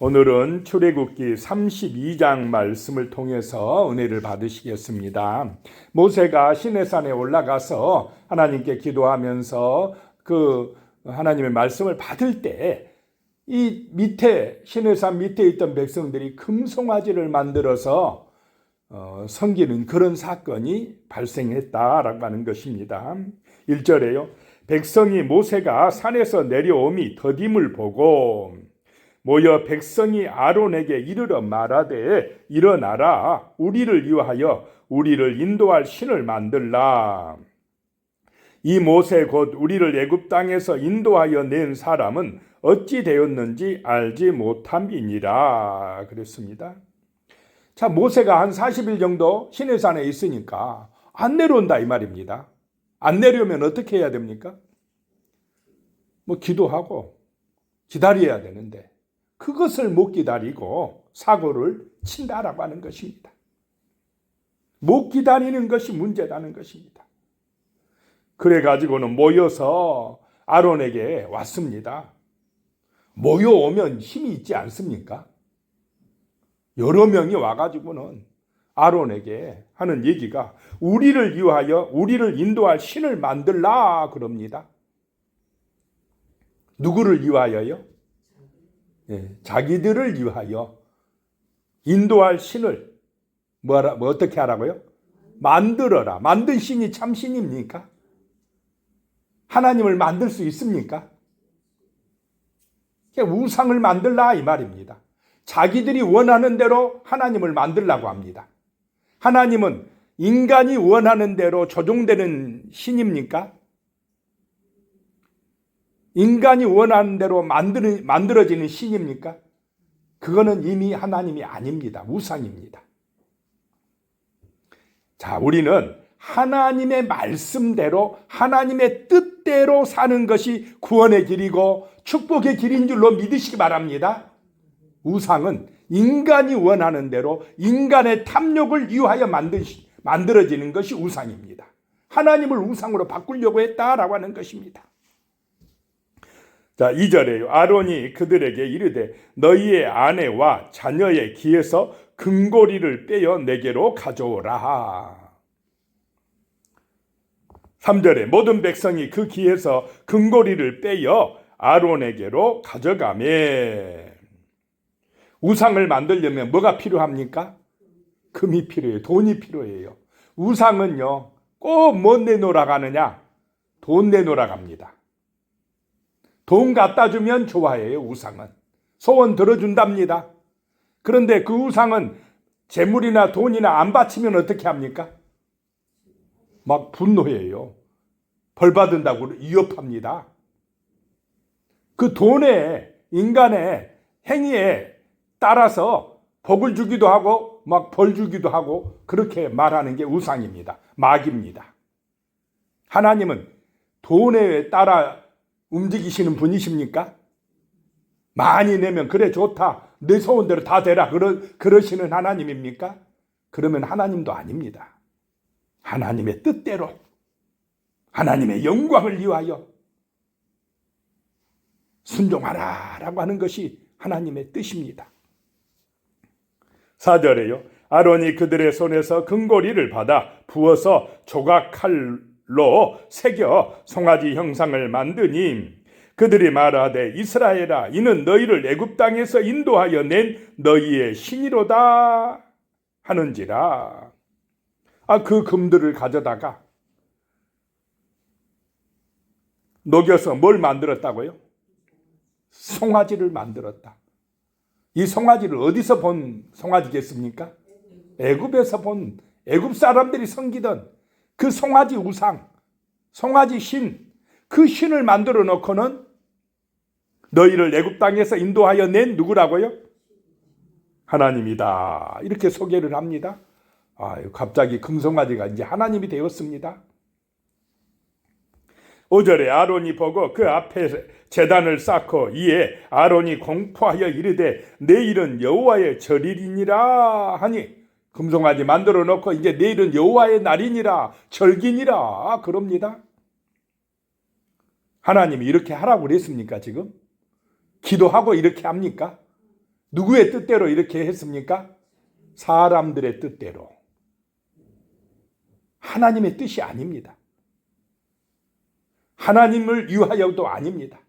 오늘은 출애굽기 32장 말씀을 통해서 은혜를 받으시겠습니다. 모세가 시내산에 올라가서 하나님께 기도하면서 그 하나님의 말씀을 받을 때 이 밑에 시내산 밑에 있던 백성들이 금송아지를 만들어서 어, 섬기는 그런 사건이 발생했다라고 하는 것입니다. 1절에요. 백성이 모세가 산에서 내려옴이 더딤을 보고 모여 백성이 아론에게 이르러 말하되 일어나라 우리를 위하여 우리를 인도할 신을 만들라 이 모세 곧 우리를 애굽 땅에서 인도하여 낸 사람은 어찌 되었는지 알지 못함이니라 그랬습니다. 자 모세가 한 40일 정도 시내산에 있으니까 안 내려온다 이 말입니다. 안 내려오면 어떻게 해야 됩니까? 뭐 기도하고 기다려야 되는데 그것을 못 기다리고 사고를 친다라고 하는 것입니다. 못 기다리는 것이 문제라는 것입니다. 그래 가지고는 모여서 아론에게 왔습니다. 모여오면 힘이 있지 않습니까? 여러 명이 와가지고는 아론에게 하는 얘기가 우리를 위하여 우리를 인도할 신을 만들라 그럽니다. 누구를 위하여요? 예, 자기들을 위하여 인도할 신을 뭐라 뭐 어떻게 하라고요? 만들어라. 만든 신이 참 신입니까? 하나님을 만들 수 있습니까? 우상을 만들라 이 말입니다. 자기들이 원하는 대로 하나님을 만들라고 합니다. 하나님은 인간이 원하는 대로 조종되는 신입니까? 인간이 원하는 대로 만들, 만들어지는 신입니까? 그거는 이미 하나님이 아닙니다. 우상입니다. 자, 우리는 하나님의 말씀대로 하나님의 뜻대로 사는 것이 구원의 길이고 축복의 길인 줄로 믿으시기 바랍니다. 우상은 인간이 원하는 대로 인간의 탐욕을 위하여 만드, 만들어지는 것이 우상입니다. 하나님을 우상으로 바꾸려고 했다라고 하는 것입니다. 자, 2절에요. 아론이 그들에게 이르되 너희의 아내와 자녀의 귀에서 금고리를 빼어 내게로 가져오라. 3절에 모든 백성이 그 귀에서 금고리를 빼어 아론에게로 가져가매. 우상을 만들려면 뭐가 필요합니까? 금이 필요해요. 돈이 필요해요. 우상은요, 꼭뭐 내놓으라 가느냐? 돈 내놓으라 갑니다. 돈 갖다 주면 좋아해요, 우상은. 소원 들어준답니다. 그런데 그 우상은 재물이나 돈이나 안 바치면 어떻게 합니까? 막 분노해요. 벌 받은다고 위협합니다. 그 돈에 인간의 행위에 따라서 복을 주기도 하고 막 벌 주기도 하고 그렇게 말하는 게 우상입니다. 마귀입니다. 하나님은 돈에 따라 움직이시는 분이십니까? 많이 내면 그래 좋다. 내 소원 대로 다 되라. 그러, 그러시는 하나님입니까? 그러면 하나님도 아닙니다. 하나님의 뜻대로 하나님의 영광을 위하여 순종하라라고 하는 것이 하나님의 뜻입니다. 4절에요. 아론이 그들의 손에서 금고리를 받아 부어서 조각칼 로 새겨 송아지 형상을 만드니 그들이 말하되 이스라엘아 이는 너희를 애굽 땅에서 인도하여 낸 너희의 신이로다 하는지라 아 그 금들을 가져다가 녹여서 뭘 만들었다고요? 송아지를 만들었다. 이 송아지를 어디서 본 송아지겠습니까? 애굽에서 본 애굽 사람들이 섬기던 그 송아지 우상, 송아지 신, 그 신을 만들어 놓고는 너희를 애굽 땅에서 인도하여 낸 누구라고요? 하나님이다. 이렇게 소개를 합니다. 아, 갑자기 금송아지가 이제 하나님이 되었습니다. 5절에 아론이 보고 그 앞에 재단을 쌓고 이에 아론이 공포하여 이르되 내일은 여호와의 절일이니라 하니 금송아지 만들어 놓고 이제 내일은 여호와의 날이니라 절기니라 그럽니다. 하나님이 이렇게 하라고 그랬습니까 지금? 기도하고 이렇게 합니까? 누구의 뜻대로 이렇게 했습니까? 사람들의 뜻대로. 하나님의 뜻이 아닙니다. 하나님을 위하여도 아닙니다.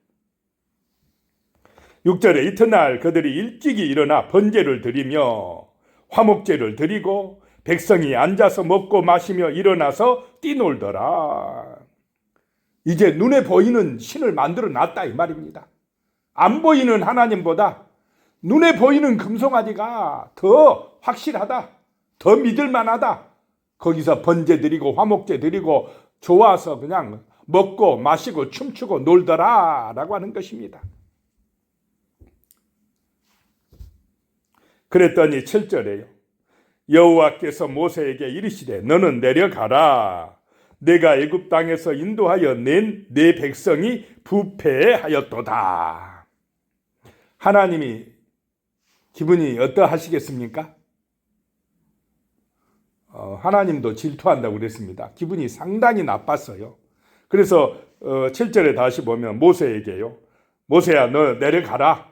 6절에 이튿날 그들이 일찍이 일어나 번제를 드리며 화목제를 드리고 백성이 앉아서 먹고 마시며 일어나서 뛰놀더라. 이제 눈에 보이는 신을 만들어 놨다 이 말입니다. 안 보이는 하나님보다 눈에 보이는 금송아지가 더 확실하다. 더 믿을 만하다. 거기서 번제 드리고 화목제 드리고 좋아서 그냥 먹고 마시고 춤추고 놀더라 라고 하는 것입니다. 그랬더니 7절에요. 여호와께서 모세에게 이르시되 너는 내려가라. 내가 애굽 땅에서 인도하여 낸 내 백성이 부패하였도다. 하나님이 기분이 어떠하시겠습니까? 어, 하나님도 질투한다고 그랬습니다. 기분이 상당히 나빴어요. 그래서 어, 7절에 다시 보면 모세에게요. 모세야 너 내려가라.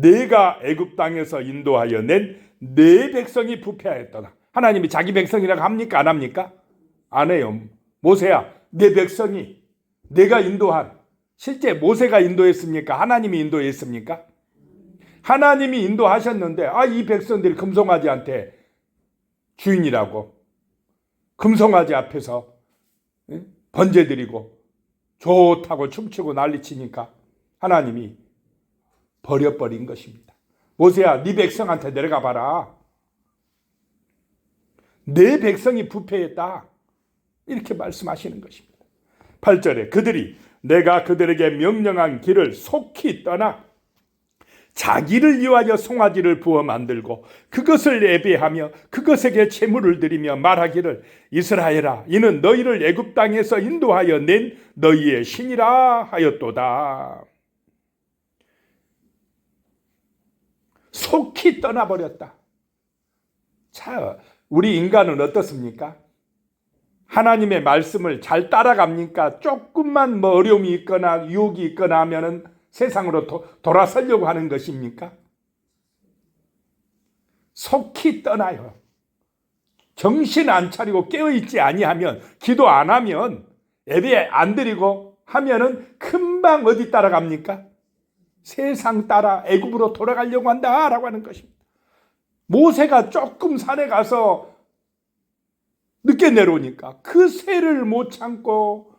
내가 애굽 땅에서 인도하여 낸 내 백성이 부패하였더라. 하나님이 자기 백성이라고 합니까? 안 합니까? 안 해요. 모세야 내 백성이 내가 인도한 실제 모세가 인도했습니까? 하나님이 인도했습니까? 하나님이 인도하셨는데 아 이 백성들이 금송아지한테 주인이라고 금송아지 앞에서 예? 번제 드리고 좋다고 춤추고 난리치니까 하나님이 버려버린 것입니다. 모세야 네 백성한테 내려가 봐라. 내 백성이 부패했다. 이렇게 말씀하시는 것입니다. 8절에 그들이 내가 그들에게 명령한 길을 속히 떠나 자기를 위하여 송아지를 부어 만들고 그것을 예배하며 그것에게 제물을 드리며 말하기를 이스라엘아 이는 너희를 애굽 땅에서 인도하여 낸 너희의 신이라 하였도다. 속히 떠나버렸다. 자, 우리 인간은 어떻습니까? 하나님의 말씀을 잘 따라갑니까? 조금만 뭐 어려움이 있거나 유혹이 있거나 하면은 세상으로 도, 돌아서려고 하는 것입니까? 속히 떠나요. 정신 안 차리고 깨어 있지 아니하면 기도 안 하면 예배 안 드리고 하면은 금방 어디 따라갑니까? 세상 따라 애굽으로 돌아가려고 한다라고 하는 것입니다. 모세가 조금 산에 가서 늦게 내려오니까 그 새를 못 참고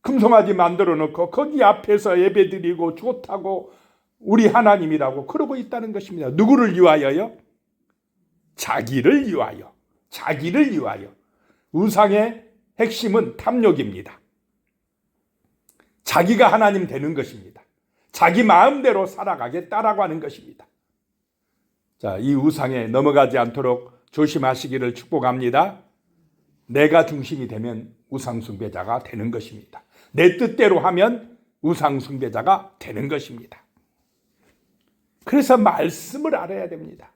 금송아지 만들어 놓고 거기 앞에서 예배 드리고 좋다고 우리 하나님이라고 그러고 있다는 것입니다. 누구를 위하여요? 자기를 위하여. 자기를 위하여. 우상의 핵심은 탐욕입니다. 자기가 하나님 되는 것입니다. 자기 마음대로 살아가겠다라고 하는 것입니다. 자, 이 우상에 넘어가지 않도록 조심하시기를 축복합니다. 내가 중심이 되면 우상숭배자가 되는 것입니다. 내 뜻대로 하면 우상숭배자가 되는 것입니다. 그래서 말씀을 알아야 됩니다.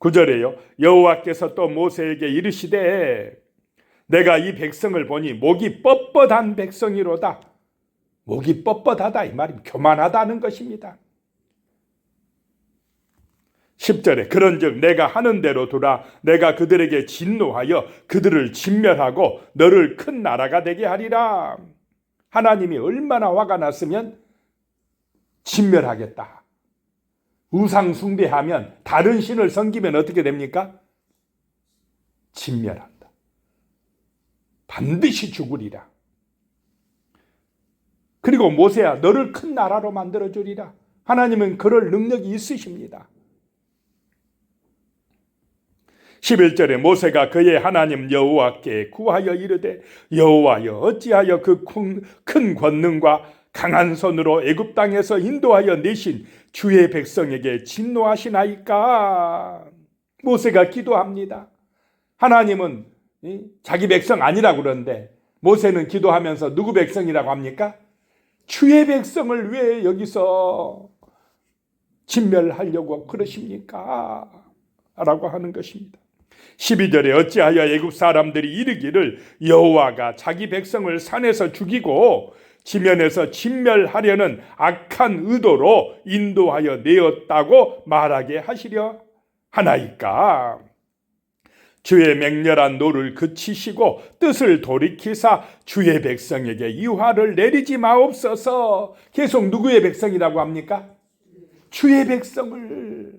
9절에요. 여호와께서 또 모세에게 이르시되 내가 이 백성을 보니 목이 뻣뻣한 백성이로다. 목이 뻣뻣하다 이 말이 교만하다는 것입니다. 10절에 그런즉 내가 하는 대로 두라 내가 그들에게 진노하여 그들을 진멸하고 너를 큰 나라가 되게 하리라. 하나님이 얼마나 화가 났으면 진멸하겠다. 우상 숭배하면 다른 신을 섬기면 어떻게 됩니까? 진멸한다. 반드시 죽으리라. 그리고 모세야 너를 큰 나라로 만들어 주리라. 하나님은 그럴 능력이 있으십니다. 11절에 모세가 그의 하나님 여호와께 구하여 이르되 여호와여 어찌하여 그 큰 권능과 강한 손으로 애굽 땅에서 인도하여 내신 주의 백성에게 진노하시나이까 모세가 기도합니다. 하나님은 자기 백성 아니라고 그러는데 모세는 기도하면서 누구 백성이라고 합니까? 주의 백성을 왜 여기서 진멸하려고 그러십니까? 라고 하는 것입니다. 12절에 어찌하여 애굽 사람들이 이르기를 여호와가 자기 백성을 산에서 죽이고 지면에서 진멸하려는 악한 의도로 인도하여 내었다고 말하게 하시려 하나이까. 주의 맹렬한 노를 그치시고 뜻을 돌이키사 주의 백성에게 이 화를 내리지 마옵소서. 계속 누구의 백성이라고 합니까? 주의 백성을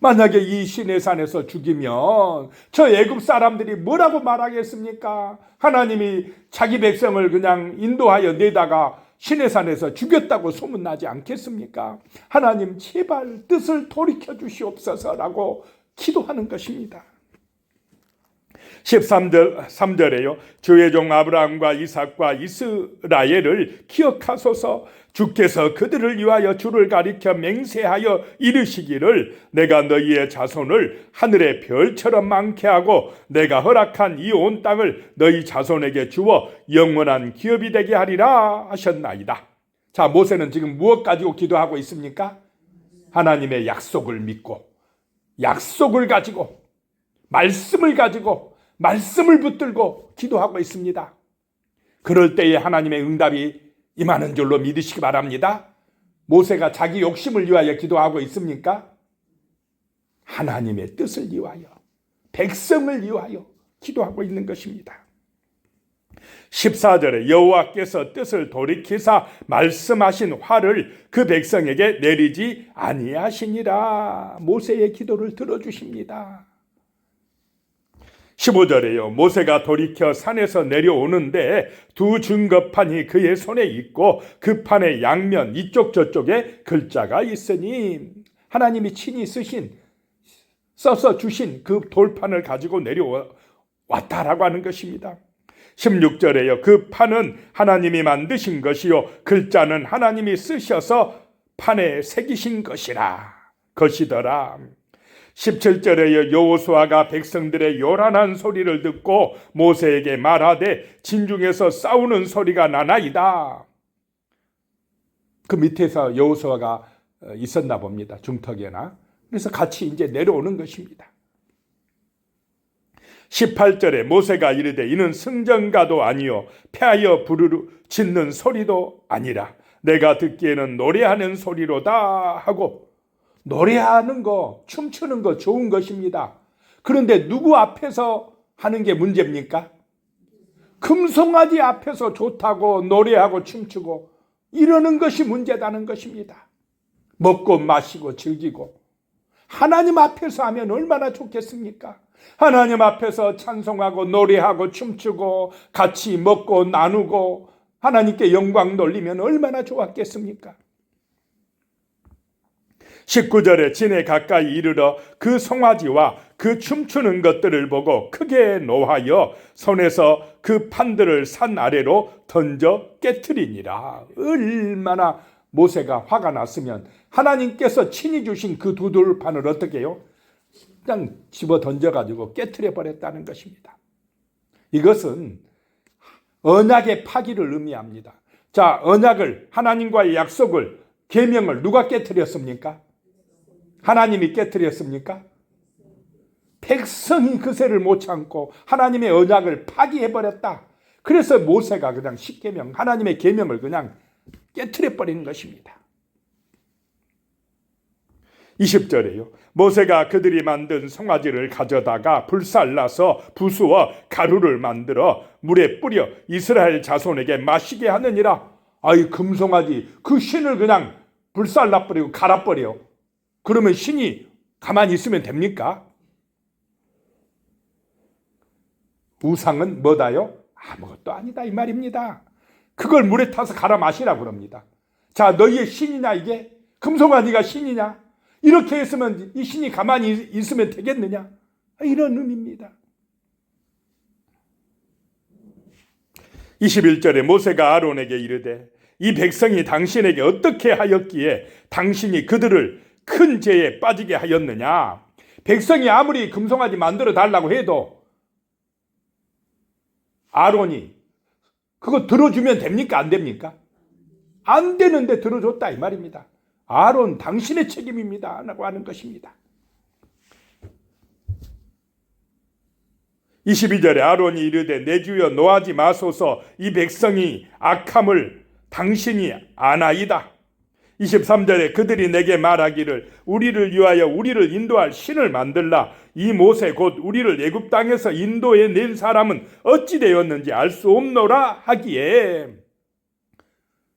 만약에 이 신의 산에서 죽이면 저 애굽 사람들이 뭐라고 말하겠습니까? 하나님이 자기 백성을 그냥 인도하여 내다가 신의 산에서 죽였다고 소문나지 않겠습니까? 하나님 제발 뜻을 돌이켜 주시옵소서라고 기도하는 것입니다. 13절 3절에요. 주의 종 아브라함과 이삭과 이스라엘을 기억하소서 주께서 그들을 위하여 주를 가리켜 맹세하여 이르시기를 내가 너희의 자손을 하늘의 별처럼 많게 하고 내가 허락한 이 온 땅을 너희 자손에게 주어 영원한 기업이 되게 하리라 하셨나이다. 자, 모세는 지금 무엇 가지고 기도하고 있습니까? 하나님의 약속을 믿고 약속을 가지고 말씀을 가지고 말씀을 붙들고 기도하고 있습니다. 그럴 때에 하나님의 응답이 임하는 줄로 믿으시기 바랍니다. 모세가 자기 욕심을 위하여 기도하고 있습니까? 하나님의 뜻을 위하여, 백성을 위하여 기도하고 있는 것입니다. 14절에 여호와께서 뜻을 돌이키사 말씀하신 화를 그 백성에게 내리지 아니하시니라. 모세의 기도를 들어주십니다. 15절에요. 모세가 돌이켜 산에서 내려오는데 두 증거판이 그의 손에 있고 그 판의 양면 이쪽 저쪽에 글자가 있으니 하나님이 친히 쓰신 써서 주신 그 돌판을 가지고 내려왔다라고 하는 것입니다. 16절에요. 그 판은 하나님이 만드신 것이요 글자는 하나님이 쓰셔서 판에 새기신 것이라 것이더라. 17절에 여호수아가 백성들의 요란한 소리를 듣고 모세에게 말하되 진중에서 싸우는 소리가 나나이다. 그 밑에서 여호수아가 있었나 봅니다. 중턱에나. 그래서 같이 이제 내려오는 것입니다. 18절에 모세가 이르되 이는 승전가도 아니요 패하여 부르르 짓는 소리도 아니라 내가 듣기에는 노래하는 소리로다 하고 노래하는 거, 춤추는 거 좋은 것입니다. 그런데 누구 앞에서 하는 게 문제입니까? 금송아지 앞에서 좋다고 노래하고 춤추고 이러는 것이 문제다는 것입니다. 먹고 마시고 즐기고 하나님 앞에서 하면 얼마나 좋겠습니까? 하나님 앞에서 찬송하고 노래하고 춤추고 같이 먹고 나누고 하나님께 영광 돌리면 얼마나 좋았겠습니까? 19절에 진에 가까이 이르러 그 송아지와 그 춤추는 것들을 보고 크게 노하여 손에서 그 판들을 산 아래로 던져 깨뜨리니라. 얼마나 모세가 화가 났으면 하나님께서 친히 주신 그두 돌판을 어떻게 해요? 그냥 집어 던져가지고 깨뜨려 버렸다는 것입니다. 이것은 언약의 파기를 의미합니다. 자, 언약을 하나님과의 약속을 계명을 누가 깨뜨렸습니까? 하나님이 깨뜨렸습니까? 백성이 그새를 못 참고 하나님의 언약을 파기해 버렸다. 그래서 모세가 그냥 십계명 하나님의 계명을 그냥 깨뜨려 버리는 것입니다. 20절에요. 모세가 그들이 만든 송아지를 가져다가 불살라서 부수어 가루를 만들어 물에 뿌려 이스라엘 자손에게 마시게 하느니라. 아이 금송아지 그 신을 그냥 불살라 버리고 갈아 버려. 그러면 신이 가만히 있으면 됩니까? 우상은 뭐다요? 아무것도 아니다 이 말입니다. 그걸 물에 타서 갈아 마시라 그럽니다. 자, 너희의 신이냐 이게? 금송아지가 신이냐? 이렇게 했으면 이 신이 가만히 있으면 되겠느냐? 이런 의미입니다. 21절에 모세가 아론에게 이르되 이 백성이 당신에게 어떻게 하였기에 당신이 그들을 큰 죄에 빠지게 하였느냐? 백성이 아무리 금송아지 만들어 달라고 해도 아론이 그거 들어주면 됩니까? 안 됩니까? 안 되는데 들어줬다 이 말입니다. 아론 당신의 책임입니다. 라고 하는 것입니다. 22절에 아론이 이르되 내 주여 노하지 마소서 이 백성이 악함을 당신이 아나이다. 23절에 그들이 내게 말하기를 우리를 위하여 우리를 인도할 신을 만들라 이 모세 곧 우리를 애굽 땅에서 인도해 낸 사람은 어찌 되었는지 알 수 없노라 하기에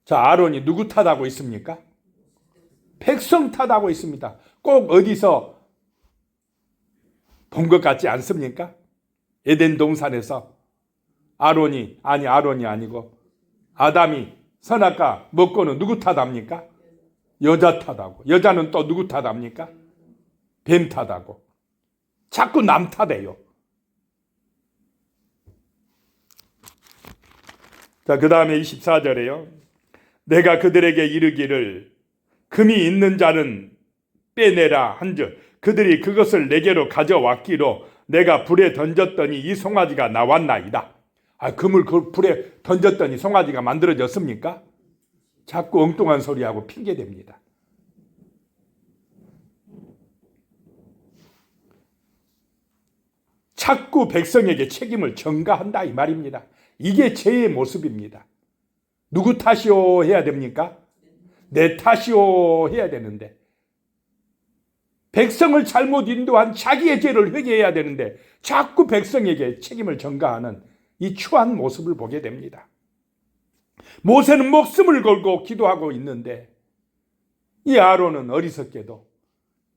자 아론이 누구 탓하고 있습니까? 백성 탓하고 있습니다. 꼭 어디서 본 것 같지 않습니까? 에덴 동산에서 아론이 아니 아론이 아니고 아담이 선악과 먹고는 누구 탓합니까? 여자 탓하고 여자는 또 누구 탓합니까? 뱀 탓하고 자꾸 남 탓해요. 자, 그 다음에 24절에요. 내가 그들에게 이르기를 금이 있는 자는 빼내라 한즉 그들이 그것을 내게로 가져왔기로 내가 불에 던졌더니 이 송아지가 나왔나이다. 아, 금을 그 불에 던졌더니 송아지가 만들어졌습니까? 자꾸 엉뚱한 소리하고 핑계댑니다. 자꾸 백성에게 책임을 전가한다 이 말입니다. 이게 죄의 모습입니다. 누구 탓이오 해야 됩니까? 내 탓이오 해야 되는데 백성을 잘못 인도한 자기의 죄를 회개해야 되는데 자꾸 백성에게 책임을 전가하는 이 추한 모습을 보게 됩니다. 모세는 목숨을 걸고 기도하고 있는데 이 아론은 어리석게도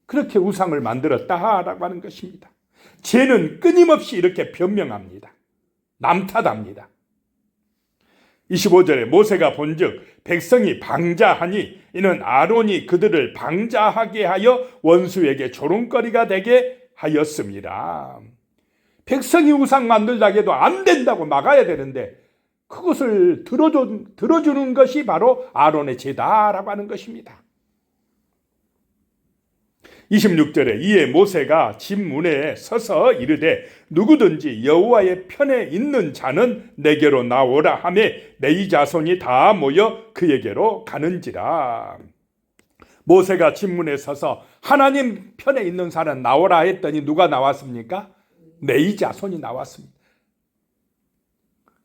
그렇게 우상을 만들었다라고 하는 것입니다. 죄는 끊임없이 이렇게 변명합니다. 남탓합니다. 25절에 모세가 본즉 백성이 방자하니 이는 아론이 그들을 방자하게 하여 원수에게 조롱거리가 되게 하였습니다. 백성이 우상 만들다고 해도 안 된다고 막아야 되는데 그것을 들어주, 들어주는 것이 바로 아론의 죄다라고 하는 것입니다. 26절에 이에 모세가 집 문에 서서 이르되 누구든지 여호와의 편에 있는 자는 내게로 나오라 하매 내 자손이 다 모여 그에게로 가는지라. 모세가 집 문에 서서 하나님 편에 있는 사람 나오라 했더니 누가 나왔습니까? 내 자손이 나왔습니다.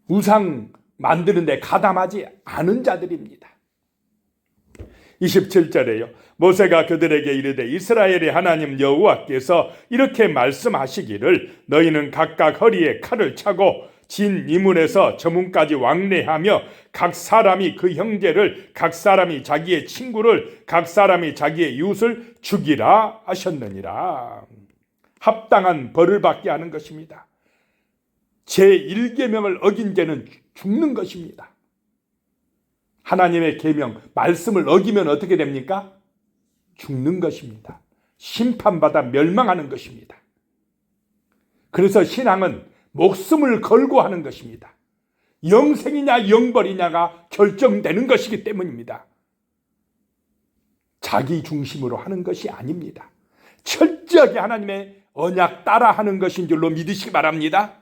우상 만드는데 가담하지 않은 자들입니다. 27절에요. 모세가 그들에게 이르되 이스라엘의 하나님 여호와께서 이렇게 말씀하시기를 너희는 각각 허리에 칼을 차고 진 이문에서 저문까지 왕래하며 각 사람이 그 형제를 각 사람이 자기의 친구를 각 사람이 자기의 이웃을 죽이라 하셨느니라. 합당한 벌을 받게 하는 것입니다. 제1계명을 어긴 죄는 죽는 것입니다. 하나님의 계명, 말씀을 어기면 어떻게 됩니까? 죽는 것입니다. 심판받아 멸망하는 것입니다. 그래서 신앙은 목숨을 걸고 하는 것입니다. 영생이냐 영벌이냐가 결정되는 것이기 때문입니다. 자기 중심으로 하는 것이 아닙니다. 철저하게 하나님의 언약 따라 하는 것인 줄로 믿으시기 바랍니다.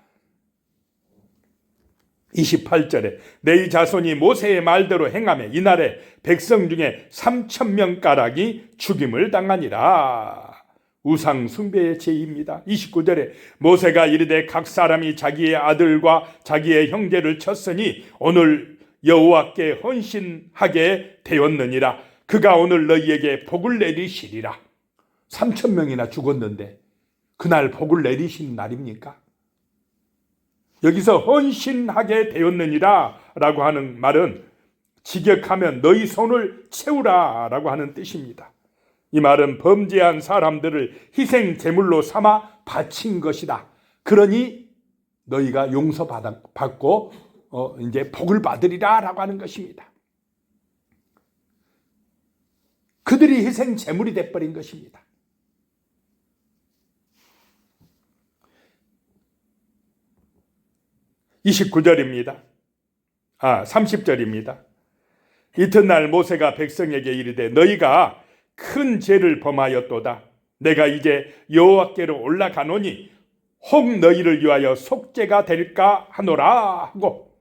28절에 내 자손이 모세의 말대로 행하며 이날에 백성 중에 3천 명 가락이 죽임을 당하니라. 우상 숭배의 죄입니다. 29절에 모세가 이르되 각 사람이 자기의 아들과 자기의 형제를 쳤으니 오늘 여호와께 헌신하게 되었느니라. 그가 오늘 너희에게 복을 내리시리라. 3천 명이나 죽었는데 그날 복을 내리신 날입니까? 여기서 헌신하게 되었느니라 라고 하는 말은 직역하면 너희 손을 채우라 라고 하는 뜻입니다. 이 말은 범죄한 사람들을 희생 제물로 삼아 바친 것이다. 그러니 너희가 용서받고 어, 이제 복을 받으리라 라고 하는 것입니다. 그들이 희생 제물이 돼버린 것입니다. 29절입니다. 아, 30절입니다. 이튿날 모세가 백성에게 이르되 너희가 큰 죄를 범하였도다. 내가 이제 여호와께로 올라가노니 혹 너희를 위하여 속죄가 될까 하노라 하고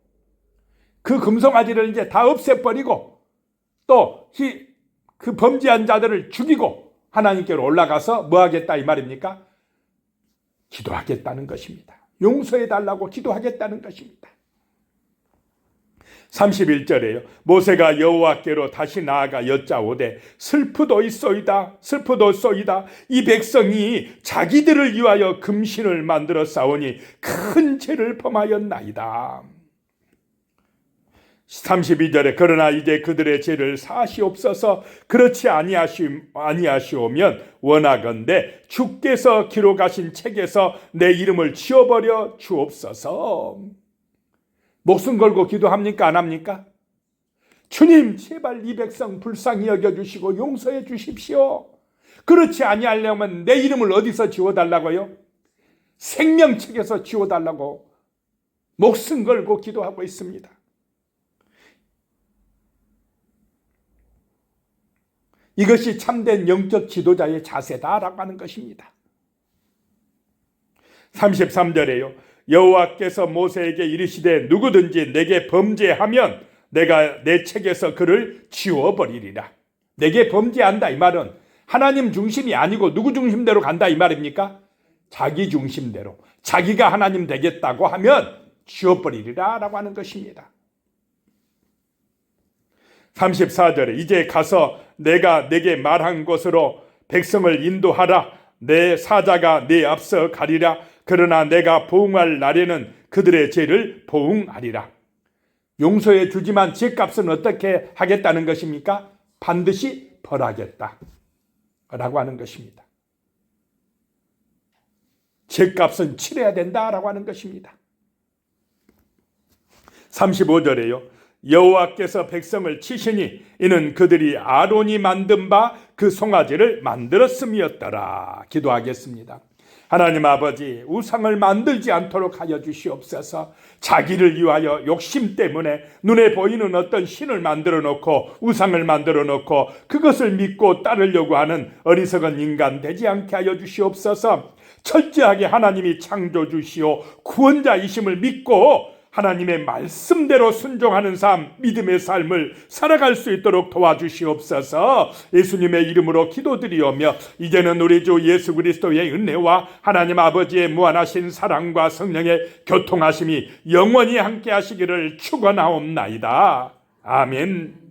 그 금송아지를 이제 다 없애버리고 또 그 범죄한 자들을 죽이고 하나님께로 올라가서 뭐 하겠다 이 말입니까? 기도하겠다는 것입니다. 용서해 달라고 기도하겠다는 것입니다. 31절에요. 모세가 여호와께로 다시 나아가 여짜오되 슬프도있소이다 슬프도소이다 이 백성이 자기들을 위하여 금신을 만들어 싸우니 큰 죄를 범하였나이다. 32절에 그러나 이제 그들의 죄를 사시옵소서. 그렇지 아니하시, 아니하시오면 원하건대 주께서 기록하신 책에서 내 이름을 지워버려 주옵소서. 목숨 걸고 기도합니까? 안 합니까? 주님 제발 이 백성 불쌍히 여겨주시고 용서해 주십시오. 그렇지 아니하려면 내 이름을 어디서 지워달라고요? 생명책에서 지워달라고 목숨 걸고 기도하고 있습니다 이것이 참된 영적 지도자의 자세다라고 하는 것입니다. 33절에요. 여호와께서 모세에게 이르시되 누구든지 내게 범죄하면 내가 내 책에서 그를 지워버리리라. 내게 범죄한다 이 말은 하나님 중심이 아니고 누구 중심대로 간다 이 말입니까? 자기 중심대로 자기가 하나님 되겠다고 하면 지워버리리라 라고 하는 것입니다. 34절에 이제 가서 내가 내게 말한 곳으로 백성을 인도하라. 내 사자가 내 앞서 가리라. 그러나 내가 보응할 날에는 그들의 죄를 보응하리라. 용서해 주지만 죄값은 어떻게 하겠다는 것입니까? 반드시 벌하겠다. 라고 하는 것입니다. 죄값은 치러야 된다라고 하는 것입니다. 35절에요 여호와께서 백성을 치시니 이는 그들이 아론이 만든 바 그 송아지를 만들었음이었더라. 기도하겠습니다. 하나님 아버지 우상을 만들지 않도록 하여 주시옵소서. 자기를 위하여 욕심 때문에 눈에 보이는 어떤 신을 만들어 놓고 우상을 만들어 놓고 그것을 믿고 따르려고 하는 어리석은 인간 되지 않게 하여 주시옵소서. 철저하게 하나님이 창조 주시오 구원자이심을 믿고 하나님의 말씀대로 순종하는 삶, 믿음의 삶을 살아갈 수 있도록 도와주시옵소서 예수님의 이름으로 기도드리오며 이제는 우리 주 예수 그리스도의 은혜와 하나님 아버지의 무한하신 사랑과 성령의 교통하심이 영원히 함께 하시기를 축원하옵나이다. 아멘.